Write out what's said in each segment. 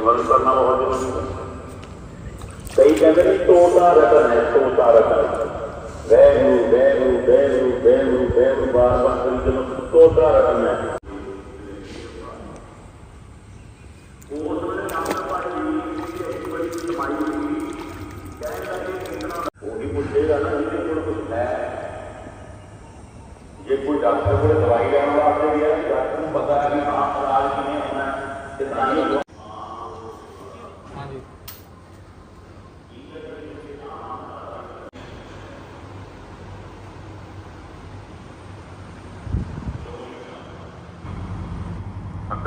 ਸਿਮਰਨ ਕਰਨਾ ਬਹੁਤ ਜ਼ਰੂਰੀ ਹੈ ਕਈ ਕਹਿੰਦੇ ਨੇ ਤੋਤਾ ਰਤਨ ਹੈ ਤੋਤਾ ਰਤਨ ਵੈਰੂ ਵੈਰੂ ਵੈਰੂ ਵੈਰੂ ਵੈਰੂ ਬਾਰ ਬਾਰ ਕਰੀ ਜਦੋਂ ਤੋਤਾ ਰਤਨ ਹੈ ਉਹੀ ਪੁੱਛੇਗਾ ਨਾ ਜਿਹਦੇ ਕੋਲ ਕੁਝ ਹੈ ਜੇ ਕੋਈ ਡਾਕਟਰ ਕੋਲ ਦਵਾਈ ਲੈਣ ਵਾਸਤੇ ਗਿਆ ਡਾਕਟਰ ਨੂੰ ਪਤਾ ਹੈ ਕਿ ਹਾਂ ਇਲਾਜ ਕਿਵੇਂ ਹੋਣਾ ਹੈ ਤੇ ਤਾਂ ਹੀ ਉਹ ਹਾਂਜੀ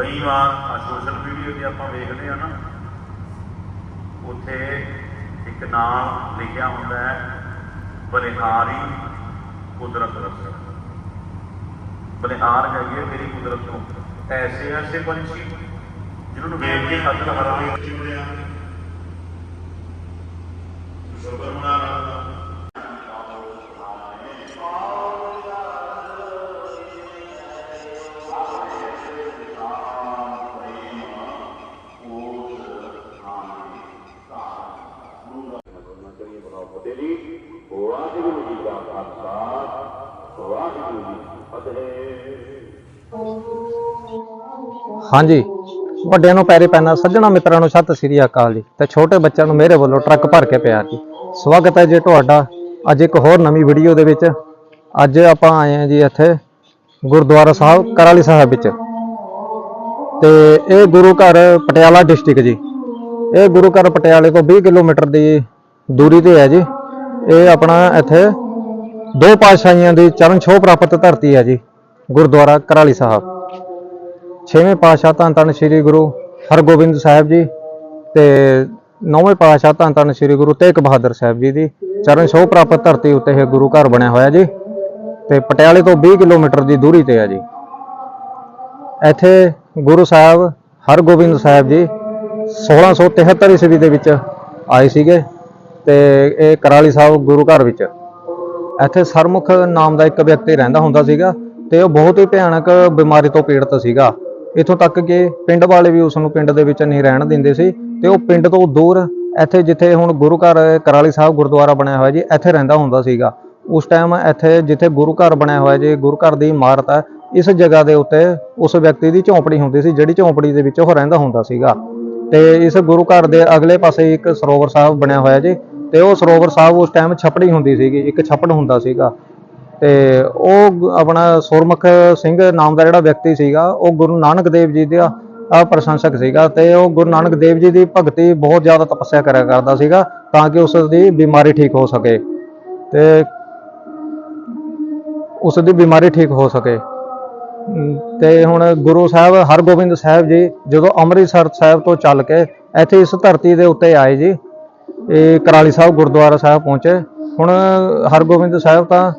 ਕਈ ਵਾਰ ਸੋਸ਼ਲ ਮੀਡੀਆ ਤੇ ਆਪਾਂ ਵੇਖਦੇ ਆ ਨਾ ਉੱਥੇ ਇੱਕ ਨਾਮ ਲਿਖਿਆ ਹੁੰਦਾ ਹੈ ਬਲਿਹਾਰੀ ਕੁਦਰਤ ਰਸ ਬਲਿਹਾਰ ਹੈਗੀ ਹੈ ਮੇਰੀ ਕੁਦਰਤ ਨੂੰ ਐਸੇ ਐਸੇ ਪੰਛੀ ਜਿਹਨਾਂ ਨੂੰ ਵੇਖ ਕੇ ਅਕਲ ਹੈਰਾਨ ਹੋ ਸਬਰ ਮਨਾ ਹਾਂਜੀ। ਵੱਡਿਆਂ ਨੂੰ ਪੈਰੇ ਪੈਣਾ, ਸੱਜਣਾ ਮਿੱਤਰਾਂ ਨੂੰ ਸਤਿ ਸ੍ਰੀ ਅਕਾਲ ਜੀ। ਤੇ ਛੋਟੇ ਬੱਚਿਆਂ ਨੂੰ ਮੇਰੇ ਵੱਲੋਂ ਟਰੱਕ ਭਰ ਕੇ ਪਿਆਰ ਜੀ। ਸਵਾਗਤ ਹੈ ਜੀ ਤੁਹਾਡਾ ਅੱਜ ਇੱਕ ਹੋਰ ਨਵੀਂ ਵੀਡੀਓ ਦੇ ਵਿੱਚ। ਅੱਜ ਆਪਾਂ ਆਏ ਹਾਂ ਜੀ ਇੱਥੇ ਗੁਰਦੁਆਰਾ ਸਾਹਿਬ, ਕਰਾਲੀ ਸਾਹਿਬ ਵਿੱਚ। ਤੇ ਇਹ ਗੁਰੂ ਘਰ ਪਟਿਆਲਾ ਡਿਸਟ੍ਰਿਕਟ ਜੀ। ਇਹ ਗੁਰੂ ਘਰ ਪਟਿਆਲੇ ਤੋਂ 20 ਕਿਲੋਮੀਟਰ ਦੀ ਦੂਰੀ ਤੇ ਹੈ ਜੀ। ਇਹ ਆਪਣਾ ਇੱਥੇ ਦੋ ਪਾਤਸ਼ਾਹੀਆਂ ਦੀ ਚਰਨ ਛੋਹ ਪ੍ਰਾਪਤ ਧਰਤੀ ਹੈ ਜੀ, ਗੁਰਦੁਆਰਾ ਕਰਾਲੀ ਸਾਹਿਬ। ਛੇਵੇਂ ਪਾਤਸ਼ਾਹ ਧੰਨ ਧੰਨ ਸ੍ਰੀ ਗੁਰੂ ਹਰਗੋਬਿੰਦ ਸਾਹਿਬ ਜੀ ਤੇ ਨੌਵੇਂ ਪਾਤਸ਼ਾਹ ਧੰਨ ਧੰਨ ਸ੍ਰੀ ਗੁਰੂ ਤੇਗ ਬਹਾਦਰ ਸਾਹਿਬ ਜੀ ਦੀ ਚਰਨ ਛੋਹ ਪ੍ਰਾਪਤ ਧਰਤੀ ਉੱਤੇ ਇਹ ਗੁਰੂ ਘਰ ਬਣਿਆ ਹੋਇਆ ਜੀ ਤੇ ਪਟਿਆਲੇ ਤੋਂ 20 ਕਿਲੋਮੀਟਰ ਦੀ ਦੂਰੀ ਤੇ ਹੈ ਜੀ। ਇੱਥੇ ਗੁਰੂ ਸਾਹਿਬ ਹਰਗੋਬਿੰਦ ਸਾਹਿਬ ਜੀ 1673 ਈਸਵੀ ਦੇ ਵਿੱਚ ਆਏ ਸੀਗੇ ਤੇ ਇਹ ਕਰਾਲੀ ਸਾਹਿਬ ਗੁਰੂ ਘਰ ਵਿੱਚ। ਇੱਥੇ ਸਰਮੁਖ ਨਾਮ ਦਾ ਇੱਕ ਵਿਅਕਤੀ ਰਹਿੰਦਾ ਹੁੰਦਾ ਸੀਗਾ ਤੇ ਉਹ ਬਹੁਤ ਹੀ ਭਿਆਨਕ ਬਿਮਾਰੀ ਤੋਂ ਪੀੜਤ ਸੀਗਾ। ਇਥੋਂ ਤੱਕ ਕਿ ਪਿੰਡ ਵਾਲੇ ਵੀ ਉਸ ਨੂੰ ਪਿੰਡ ਦੇ ਵਿੱਚ ਨਹੀਂ ਰਹਿਣ ਦਿੰਦੇ ਸੀ ਤੇ ਉਹ ਪਿੰਡ ਤੋਂ ਦੂਰ ਇੱਥੇ ਜਿੱਥੇ ਹੁਣ ਗੁਰੂ ਘਰ, ਕਰਾਲੀ ਸਾਹਿਬ ਗੁਰਦੁਆਰਾ ਬਣਿਆ ਹੋਇਆ ਜੀ, ਇੱਥੇ ਰਹਿੰਦਾ ਹੁੰਦਾ ਸੀਗਾ। ਉਸ ਟਾਈਮ ਇੱਥੇ ਜਿੱਥੇ ਗੁਰੂ ਘਰ ਬਣਿਆ ਹੋਇਆ ਜੀ, ਗੁਰੂ ਘਰ ਦੀ ਇਮਾਰਤ ਹੈ ਇਸ ਜਗ੍ਹਾ ਦੇ ਉੱਤੇ ਉਸ ਵਿਅਕਤੀ ਦੀ ਝੌਂਪੜੀ ਹੁੰਦੀ ਸੀ, ਜਿਹੜੀ ਝੌਂਪੜੀ ਦੇ ਵਿੱਚ ਉਹ ਰਹਿੰਦਾ ਹੁੰਦਾ ਸੀਗਾ। ਤੇ ਇਸ ਗੁਰੂ ਘਰ ਦੇ ਅਗਲੇ ਪਾਸੇ ਇੱਕ ਸਰੋਵਰ ਸਾਹਿਬ ਬਣਿਆ ਹੋਇਆ ਜੀ, ਤੇ ਉਹ ਸਰੋਵਰ ਸਾਹਿਬ ਉਸ ਟਾਈਮ ਛਪੜੀ ਹੁੰਦੀ ਸੀਗੀ, ਇੱਕ ਛੱਪੜ ਹੁੰਦਾ ਸੀਗਾ। ਤੇ ਉਹ ਆਪਣਾ ਸੁਰਮੁਖ ਸਿੰਘ ਨਾਮ ਦਾ ਜਿਹੜਾ ਵਿਅਕਤੀ ਸੀਗਾ, ਉਹ ਗੁਰੂ ਨਾਨਕ ਦੇਵ ਜੀ ਦਾ ਪ੍ਰਸ਼ੰਸਕ ਸੀਗਾ ਤੇ ਉਹ ਗੁਰੂ ਨਾਨਕ ਦੇਵ ਜੀ ਦੀ ਭਗਤੀ ਬਹੁਤ ਜ਼ਿਆਦਾ ਤਪੱਸਿਆ ਕਰਿਆ ਕਰਦਾ ਸੀਗਾ ਤਾਂ ਕਿ ਉਸ ਦੀ ਬਿਮਾਰੀ ਠੀਕ ਹੋ ਸਕੇ ਤੇ ਉਸ ਦੀ ਬਿਮਾਰੀ ਠੀਕ ਹੋ ਸਕੇ। ਤੇ ਹੁਣ ਗੁਰੂ ਸਾਹਿਬ, ਹਰਗੋਬਿੰਦ ਸਾਹਿਬ ਜੀ ਜਦੋਂ ਅੰਮ੍ਰਿਤਸਰ ਸਾਹਿਬ ਤੋਂ ਚੱਲ ਕੇ ਇੱਥੇ ਇਸ ਧਰਤੀ ਦੇ ਉੱਤੇ ਆਏ ਜੀ, ਇਹ ਕਰਾਲੀ ਸਾਹਿਬ ਗੁਰਦੁਆਰਾ ਸਾਹਿਬ ਪਹੁੰਚੇ। ਹੁਣ ਹਰਗੋਬਿੰਦ ਸਾਹਿਬ ਤਾਂ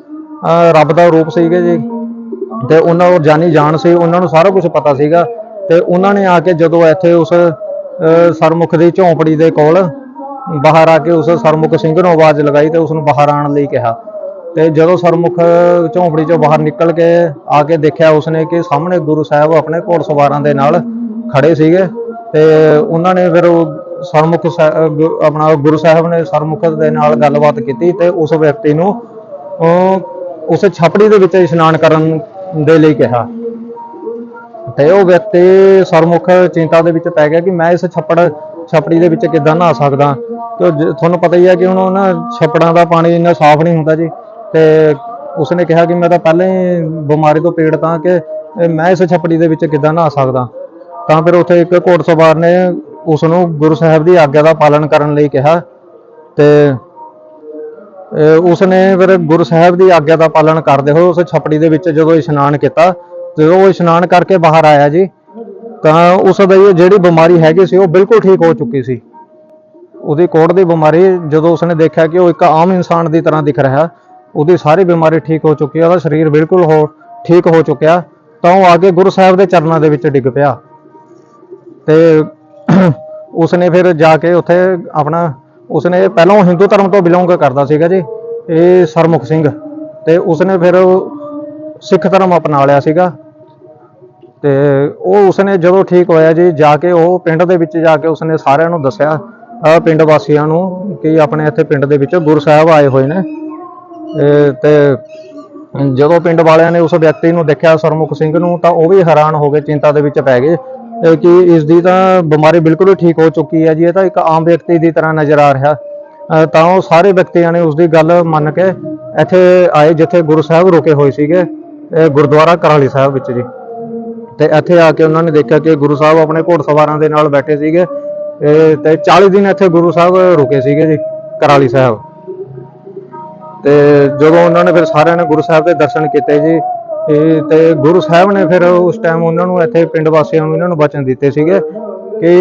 ਰੱਬ ਦਾ ਰੂਪ ਸੀਗੇ ਜੀ। ਤੇ ਉਹਨਾਂ ਨੂੰ ਜਾਨੀ ਜਾਣ ਸੀ, ਉਹਨਾਂ ਨੂੰ ਸਾਰਾ ਕੁਝ ਪਤਾ ਸੀਗਾ। ਤੇ ਉਹਨਾਂ ਨੇ ਆ ਕੇ ਜਦੋਂ ਇੱਥੇ ਉਸ ਸਰਮੁਖ ਦੀ ਝੌਂਪੜੀ ਦੇ ਕੋਲ ਬਾਹਰ ਆ ਕੇ ਉਸ ਸਰਮੁਖ ਸਿੰਘ ਨੂੰ ਆਵਾਜ਼ ਲਗਾਈ ਤੇ ਉਸ ਨੂੰ ਬਾਹਰ ਆਉਣ ਲਈ ਕਿਹਾ। ਤੇ ਜਦੋਂ ਸਰਮੁਖ ਝੌਂਪੜੀ ਚੋਂ ਬਾਹਰ ਨਿਕਲ ਕੇ ਆ ਕੇ ਦੇਖਿਆ ਉਸਨੇ ਕਿ ਸਾਹਮਣੇ ਗੁਰੂ ਸਾਹਿਬ ਆਪਣੇ ਘੋੜਸਵਾਰਾਂ ਦੇ ਨਾਲ ਖੜੇ ਸੀਗੇ। ਤੇ ਉਹਨਾਂ ਨੇ ਫਿਰ ਸਰਮੁਖ ਆਪਣਾ ਗੁਰੂ ਸਾਹਿਬ ਨੇ ਸਰਮੁਖ ਦੇ ਨਾਲ ਗੱਲਬਾਤ ਕੀਤੀ ਤੇ ਉਸ ਵਿਅਕਤੀ ਨੂੰ ਉਹ ਉਸ ਛਪੜੀ ਦੇ ਵਿੱਚ ਇਸ਼ਨਾਨ ਕਰਨ ਦੇ ਲਈ ਕਿਹਾ। ਤੇ ਉਹ ਵਿਅਕਤੀ ਸਰਮੁਖ ਚਿੰਤਾ ਦੇ ਵਿੱਚ ਪੈ ਗਿਆ ਕਿ ਮੈਂ ਇਸ ਛੱਪੜ, ਛਪੜੀ ਦੇ ਵਿੱਚ ਕਿੱਦਾਂ ਨਹਾ ਸਕਦਾ? ਤੇ ਤੁਹਾਨੂੰ ਪਤਾ ਹੀ ਹੈ ਕਿ ਹੁਣ ਉਹਨਾਂ ਛੱਪੜਾਂ ਦਾ ਪਾਣੀ ਇੰਨਾ ਸਾਫ਼ ਨਹੀਂ ਹੁੰਦਾ ਜੀ। ਤੇ ਉਸਨੇ ਕਿਹਾ ਕਿ ਮੈਂ ਤਾਂ ਪਹਿਲਾਂ ਹੀ ਬਿਮਾਰੀ ਤੋਂ ਪੀੜਤ ਹਾਂ ਕਿ ਮੈਂ ਇਸ ਛੱਪੜੀ ਦੇ ਵਿੱਚ ਕਿੱਦਾਂ ਨਹਾ ਸਕਦਾ। ਤਾਂ ਫਿਰ ਉੱਥੇ ਇੱਕ ਘੋੜਸਵਾਰ ਨੇ ਉਸ ਨੂੰ ਗੁਰੂ ਸਾਹਿਬ ਦੀ ਆਗਿਆ ਦਾ ਪਾਲਣ ਕਰਨ ਲਈ ਕਿਹਾ। ਤੇ ਉਸ ਨੇ ਫਿਰ ਗੁਰੂ ਸਾਹਿਬ ਦੀ ਆਗਿਆ ਦਾ ਪਾਲਣ ਕਰਦੇ ਹੋਏ ਉਸ ਛਪੜੀ ਦੇ ਵਿੱਚ ਜਦੋਂ ਇਸ਼ਨਾਨ ਕੀਤਾ, ਜਦੋਂ ਉਹ ਇਸ਼ਨਾਨ ਕਰਕੇ ਬਾਹਰ ਆਇਆ ਜੀ, ਤਾਂ ਉਸ ਦੀ ਜਿਹੜੀ ਬਿਮਾਰੀ ਹੈਗੀ ਸੀ, ਉਹ ਬਿਲਕੁਲ ਠੀਕ ਹੋ ਚੁੱਕੀ ਸੀ। ਉਹਦੀ ਕੋੜ ਦੀ ਬਿਮਾਰੀ, ਜਦੋਂ ਉਸਨੇ ਦੇਖਿਆ ਕਿ ਉਹ ਇੱਕ ਆਮ ਇਨਸਾਨ ਦੀ ਤਰ੍ਹਾਂ ਦਿਖ ਰਿਹਾ, ਉਹਦੀ ਸਾਰੀ ਬਿਮਾਰੀ ਠੀਕ ਹੋ ਚੁੱਕੀ, ਉਹਦਾ ਸਰੀਰ ਬਿਲਕੁਲ ਹੋ, ਠੀਕ ਹੋ ਚੁੱਕਿਆ, ਤਾਂ ਉਹ ਆ ਕੇ ਗੁਰੂ ਸਾਹਿਬ ਦੇ ਚਰਨਾਂ ਦੇ ਵਿੱਚ ਡਿੱਗ ਪਿਆ। ਤੇ ਉਸਨੇ ਫਿਰ ਜਾ ਕੇ ਉੱਥੇ ਆਪਣਾ ਉਸਨੇ ਪਹਿਲਾਂ ਉਹ ਹਿੰਦੂ ਧਰਮ ਤੋਂ ਬਿਲੋਂਗ ਕਰਦਾ ਸੀਗਾ ਜੀ, ਇਹ ਸਰਮੁਖ ਸਿੰਘ। ਤੇ ਉਸਨੇ ਫਿਰ ਸਿੱਖ ਧਰਮ ਅਪਣਾ ਲਿਆ ਸੀਗਾ। ਤੇ ਉਹ ਉਸਨੇ ਜਦੋਂ ਠੀਕ ਹੋਇਆ ਜੀ, ਜਾ ਕੇ ਉਹ ਪਿੰਡ ਦੇ ਵਿੱਚ ਜਾ ਕੇ ਉਸਨੇ ਸਾਰਿਆਂ ਨੂੰ ਦੱਸਿਆ ਪਿੰਡ ਵਾਸੀਆਂ ਨੂੰ ਕਿ ਆਪਣੇ ਇੱਥੇ ਪਿੰਡ ਦੇ ਵਿੱਚ ਗੁਰੂ ਸਾਹਿਬ ਆਏ ਹੋਏ ਨੇ। ਤੇ ਜਦੋਂ ਪਿੰਡ ਵਾਲਿਆਂ ਨੇ ਉਸ ਵਿਅਕਤੀ ਨੂੰ ਦੇਖਿਆ ਸਰਮੁਖ ਸਿੰਘ ਨੂੰ, ਤਾਂ ਉਹ ਵੀ ਹੈਰਾਨ ਹੋ ਗਏ ਚਿੰਤਾ ਦੇ ਵਿੱਚ ਪੈ ਗਏ। ਕਿ ਇਸ ਦੀ ਤਾਂ ਬਿਮਾਰੀ ਬਿਲਕੁਲ ਹੀ ਠੀਕ ਹੋ ਚੁੱਕੀ ਹੈ ਜੀ, ਇਹ ਤਾਂ ਇੱਕ ਆਮ ਵਿਅਕਤੀ ਦੀ ਤਰ੍ਹਾਂ ਨਜ਼ਰ ਆ ਰਿਹਾ। ਤਾਂ ਉਹ ਸਾਰੇ ਵਿਅਕਤੀਆਂ ਨੇ ਉਸ ਦੀ ਗੱਲ ਮੰਨ ਕੇ ਇੱਥੇ ਆਏ, ਜਿੱਥੇ ਗੁਰੂ ਸਾਹਿਬ ਰੁਕੇ ਹੋਏ ਸੀਗੇ ਗੁਰਦੁਆਰਾ ਕਰਾਲੀ ਸਾਹਿਬ ਵਿੱਚ ਜੀ। ਤੇ ਇੱਥੇ ਆ ਕੇ ਉਹਨਾਂ ਨੇ ਦੇਖਿਆ ਕਿ ਗੁਰੂ ਸਾਹਿਬ ਆਪਣੇ ਘੋੜਸਵਾਰਾਂ ਦੇ ਨਾਲ ਬੈਠੇ ਸੀਗੇ ਤੇ 40 ਦਿਨ ਇੱਥੇ ਗੁਰੂ ਸਾਹਿਬ ਰੁਕੇ ਸੀਗੇ ਜੀ, ਕਰਾਲੀ ਸਾਹਿਬ। ਤੇ ਜਦੋਂ ਉਹਨਾਂ ਨੇ ਫਿਰ ਸਾਰਿਆਂ ਨੇ ਗੁਰੂ ਸਾਹਿਬ ਦੇ ਦਰਸ਼ਨ ਕੀਤੇ ਜੀ ਇਹ ਤੇ ਗੁਰੂ ਸਾਹਿਬ ਨੇ ਫਿਰ ਉਸ ਟਾਈਮ ਉਹਨਾਂ ਨੂੰ ਇੱਥੇ ਪਿੰਡ ਵਾਸੀਆਂ ਨੂੰ ਇਹਨਾਂ ਨੂੰ ਬਚਨ ਦਿੱਤੇ ਸੀਗੇ ਕਿ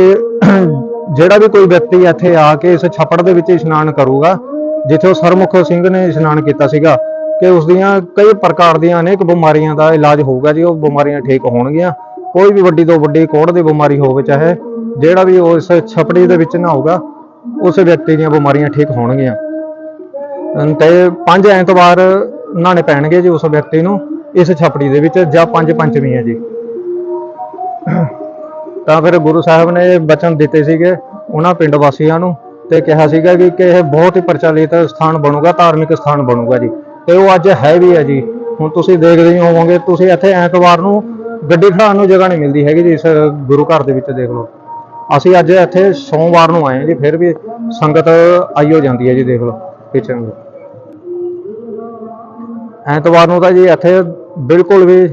ਜਿਹੜਾ ਵੀ ਕੋਈ ਵਿਅਕਤੀ ਇੱਥੇ ਆ ਕੇ ਇਸ ਛੱਪੜ ਦੇ ਵਿੱਚ ਇਸ਼ਨਾਨ ਕਰੂਗਾ, ਜਿੱਥੇ ਉਹ ਸਰਮੁਖ ਸਿੰਘ ਨੇ ਇਸ਼ਨਾਨ ਕੀਤਾ ਸੀਗਾ, ਕਿ ਉਸ ਦੀਆਂ ਕਈ ਪ੍ਰਕਾਰ ਦੀਆਂ ਅਨੇਕ ਬਿਮਾਰੀਆਂ ਦਾ ਇਲਾਜ ਹੋਊਗਾ ਜੀ, ਉਹ ਬਿਮਾਰੀਆਂ ਠੀਕ ਹੋਣਗੀਆਂ। ਕੋਈ ਵੀ ਵੱਡੀ ਤੋਂ ਵੱਡੀ ਕੋੜ ਦੀ ਬਿਮਾਰੀ ਹੋਵੇ, ਚਾਹੇ ਜਿਹੜਾ ਵੀ ਉਸ ਛਪੜੀ ਦੇ ਵਿੱਚ ਨਹਾਊਗਾ, ਉਸ ਵਿਅਕਤੀ ਦੀਆਂ ਬਿਮਾਰੀਆਂ ਠੀਕ ਹੋਣਗੀਆਂ। ਤੇ ਪੰਜ ਐਤਵਾਰ ਨਹਾਣੇ ਪੈਣਗੇ ਜੀ ਉਸ ਵਿਅਕਤੀ ਨੂੰ। ਇਸ ਛਪੜੀ ਦੇ ਵਿੱਚ ਜਾਂ ਪੰਜ ਪੰਚਮੀ ਹੈ ਜੀ। ਤਾਂ ਫਿਰ ਗੁਰੂ ਸਾਹਿਬ ਨੇ ਬਚਨ ਦਿੱਤੇ ਸੀਗੇ ਉਹਨਾਂ ਪਿੰਡ ਵਾਸੀਆਂ ਨੂੰ ਤੇ ਕਿਹਾ ਸੀਗਾ ਵੀ ਕਿ ਇਹ ਬਹੁਤ ਹੀ ਪ੍ਰਚਲਿਤ ਸਥਾਨ ਬਣੂਗਾ, ਧਾਰਮਿਕ ਸਥਾਨ ਬਣੂਗਾ ਜੀ। ਤੇ ਉਹ ਅੱਜ ਹੈ ਵੀ ਹੈ ਜੀ। ਹੁਣ ਤੁਸੀਂ ਦੇਖਦੇ ਹੀ ਹੋਵੋਗੇ, ਤੁਸੀਂ ਇੱਥੇ ਐਤਵਾਰ ਨੂੰ ਗੱਡੀ ਖੜਾਉਣ ਨੂੰ ਜਗ੍ਹਾ ਨਹੀਂ ਮਿਲਦੀ ਹੈਗੀ ਜੀ, ਇਸ ਗੁਰੂ ਘਰ ਦੇ ਵਿੱਚ ਦੇਖ ਲਓ। ਅਸੀਂ ਅੱਜ ਇੱਥੇ ਸੋਮਵਾਰ ਨੂੰ ਆਏ ਹਾਂ ਜੀ, ਫਿਰ ਵੀ ਸੰਗਤ ਆਈ ਹੋ ਜਾਂਦੀ ਹੈ ਜੀ, ਦੇਖ ਲਓ, ਪਿੱਛੇ ਨੂੰ। ਐਤਵਾਰ ਨੂੰ ਤਾਂ ਜੀ ਇੱਥੇ ਬਿਲਕੁਲ ਵੀ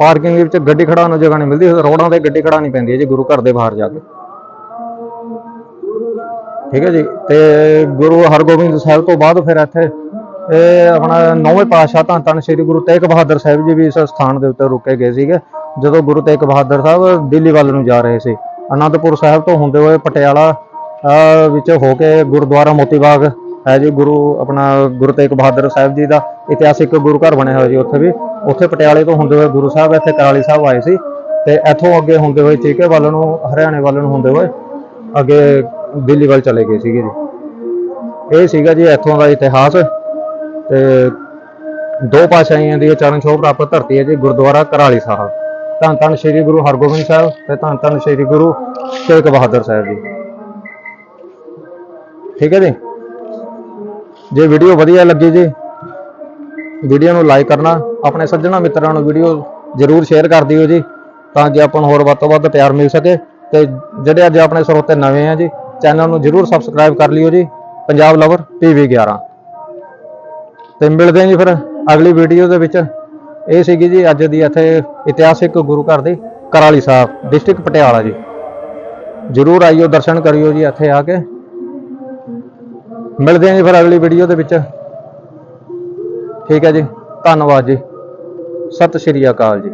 ਪਾਰਕਿੰਗ ਦੇ ਵਿੱਚ ਗੱਡੀ ਖੜਾਉਣ ਨੂੰ ਜਗ੍ਹਾ ਨਹੀਂ ਮਿਲਦੀ, ਰੋਡਾਂ ਤੇ ਗੱਡੀ ਖੜਾਉਣੀ ਪੈਂਦੀ ਹੈ ਜੀ ਗੁਰੂ ਘਰ ਦੇ ਬਾਹਰ ਜਾ ਕੇ। ਠੀਕ ਹੈ ਜੀ, ਤੇ ਗੁਰੂ ਹਰਗੋਬਿੰਦ ਸਾਹਿਬ ਤੋਂ ਬਾਅਦ ਫਿਰ ਇੱਥੇ ਇਹ ਆਪਣਾ ਨੌਵੇਂ ਪਾਤਸ਼ਾਹ ਧੰਨ ਧੰਨ ਸ੍ਰੀ ਗੁਰੂ ਤੇਗ ਬਹਾਦਰ ਸਾਹਿਬ ਜੀ ਵੀ ਇਸ ਸਥਾਨ ਦੇ ਉੱਤੇ ਰੁਕੇ ਗਏ ਸੀਗੇ। ਜਦੋਂ ਗੁਰੂ ਤੇਗ ਬਹਾਦਰ ਸਾਹਿਬ ਦਿੱਲੀ ਵੱਲ ਨੂੰ ਜਾ ਰਹੇ ਸੀ। ਅਨੰਦਪੁਰ ਸਾਹਿਬ ਤੋਂ ਹੁੰਦੇ ਹੋਏ ਪਟਿਆਲਾ, ਅਹ, ਵਿੱਚ ਹੋ ਕੇ ਗੁਰਦੁਆਰਾ ਮੋਤੀ ਬਾਗ ਹੈ ਜੀ, ਗੁਰੂ ਆਪਣਾ ਗੁਰੂ ਤੇਗ ਬਹਾਦਰ ਸਾਹਿਬ ਜੀ ਦਾ ਇਤਿਹਾਸਿਕ ਗੁਰੂ ਘਰ ਬਣਿਆ ਹੋਇਆ ਜੀ ਉੱਥੇ ਵੀ। ਉੱਥੇ ਪਟਿਆਲੇ ਤੋਂ ਹੁੰਦੇ ਹੋਏ ਗੁਰੂ ਸਾਹਿਬ, ਇੱਥੇ ਕਰਾਲੀ ਸਾਹਿਬ ਆਏ ਸੀ ਤੇ ਇੱਥੋਂ ਅੱਗੇ ਹੁੰਦੇ ਹੋਏ ਚੀਕੇ ਵੱਲ ਨੂੰ ਹਰਿਆਣੇ ਵੱਲ ਨੂੰ ਹੁੰਦੇ ਹੋਏ ਅੱਗੇ ਦਿੱਲੀ ਵੱਲ ਚਲੇ ਗਏ ਸੀਗੇ ਜੀ। ਇਹ ਸੀਗਾ ਜੀ ਇੱਥੋਂ ਦਾ ਇਤਿਹਾਸ ਤੇ ਦੋ ਪਾਤਸ਼ਾਹੀਆਂ ਦੀ ਚਰਨ ਛੋਹ ਪ੍ਰਾਪਤ ਧਰਤੀ ਹੈ ਜੀ, ਗੁਰਦੁਆਰਾ ਕਰਾਲੀ ਸਾਹਿਬ। ਧੰਨ ਧੰਨ ਸ੍ਰੀ ਗੁਰੂ ਹਰਗੋਬਿੰਦ ਸਾਹਿਬ ਤੇ ਧੰਨ ਧੰਨ ਸ੍ਰੀ ਗੁਰੂ ਤੇਗ ਬਹਾਦਰ ਸਾਹਿਬ ਜੀ। ਠੀਕ ਹੈ ਜੀ? ਜੇ ਵੀਡੀਓ ਵਧੀਆ ਲੱਗੀ ਜੀ, ਵੀਡੀਓ ਨੂੰ ਲਾਈਕ ਕਰਨਾ, ਆਪਣੇ ਸੱਜਣਾ ਮਿੱਤਰਾਂ ਨੂੰ ਵੀਡੀਓ ਜਰੂਰ ਸ਼ੇਅਰ ਕਰ ਦਿਓ ਜੀ, ਤਾਂ ਕਿ ਆਪਾਂ ਨੂੰ ਹੋਰ ਵੱਧ ਤੋਂ ਵੱਧ ਪਿਆਰ ਮਿਲ ਸਕੇ। ਤੇ ਜਿਹੜੇ ਅੱਜ ਆਪਣੇ ਸਰੋਤੇ ਨਵੇਂ ਆ ਜੀ ਚੈਨਲ ਨੂੰ ਜਰੂਰ ਸਬਸਕ੍ਰਾਈਬ ਕਰ ਲਿਓ ਜੀ, ਪੰਜਾਬ ਲਵਰ ਟੀਵੀ 11 ਤੇ ਮਿਲਦੇ ਹਾਂ ਜੀ ਫਿਰ ਅਗਲੀ ਵੀਡੀਓ ਦੇ ਵਿੱਚ। ਇਹ ਸੀਗੀ ਜੀ ਅੱਜ ਦੀ ਇੱਥੇ ਇਤਿਹਾਸਿਕ ਗੁਰੂ ਘਰ ਦੀ ਕਰਾਲੀ ਸਾਹਿਬ ਡਿਸਟ੍ਰਿਕਟ ਪਟਿਆਲਾ ਜੀ। ਜਰੂਰ ਆਇਓ ਦਰਸ਼ਨ ਕਰਿਓ ਜੀ ਇੱਥੇ ਆ ਕੇ। ਮਿਲਦੇ ਹਾਂ ਜੀ ਫਿਰ ਅਗਲੀ ਵੀਡੀਓ ਦੇ ਵਿੱਚ। ਠੀਕ ਹੈ ਜੀ। ਧੰਨਵਾਦ ਜੀ। ਸਤਿ ਸ਼੍ਰੀ ਅਕਾਲ ਜੀ।